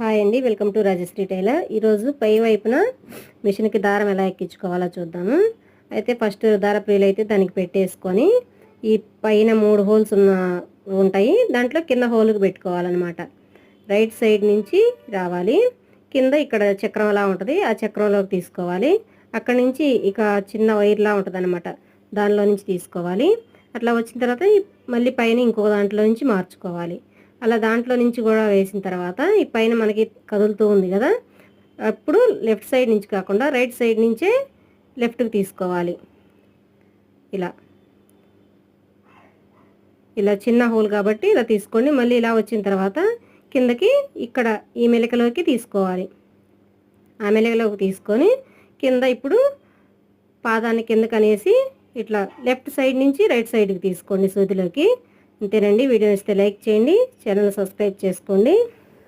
Hi అండి. Welcome to Rajashri tailor. ఈరోజు పై వైపున మిషన్కి దారం ఎలా ఎక్కించుకోవాలో చూద్దాము. అయితే ఫస్ట్ దార ప్రియులు అయితే దానికి పెట్టేసుకొని ఈ పైన మూడు హోల్స్ ఉన్న ఉంటాయి. దాంట్లో కింద హోల్కి పెట్టుకోవాలన్నమాట. రైట్ సైడ్ నుంచి రావాలి. కింద ఇక్కడ చక్రంలా ఉంటుంది. ఆ చక్రంలోకి తీసుకోవాలి. అక్కడ నుంచి ఇక చిన్న వైర్లా ఉంటుంది అనమాట దానిలో నుంచి తీసుకోవాలి. అట్లా వచ్చిన తర్వాత మళ్ళీ పైన ఇంకో దాంట్లో నుంచి మార్చుకోవాలి. అలా దాంట్లో నుంచి కూడా వేసిన తర్వాత ఈ పైన మనకి కదులుతూ ఉంది కదా అప్పుడు లెఫ్ట్ సైడ్ నుంచి కాకుండా రైట్ సైడ్ నుంచే లెఫ్ట్కి తీసుకోవాలి. ఇలా. ఇలా చిన్న హోల్ కాబట్టి ఇలా తీసుకోండి మళ్ళీ ఇలా వచ్చిన తర్వాత కిందకి ఇక్కడ ఈ మెలికలోకి తీసుకోవాలి. ఆ మెలికలోకి తీసుకొని కింద ఇప్పుడు పాదాన్ని కిందకి అనేసి ఇట్లా లెఫ్ట్ సైడ్ నుంచి రైట్ సైడ్కి తీసుకోండి సూదిలోకి. అంతేనండి. వీడియో ఇస్తే లైక్ చేయండి. ఛానల్ సబ్స్క్రైబ్ చేసుకోండి.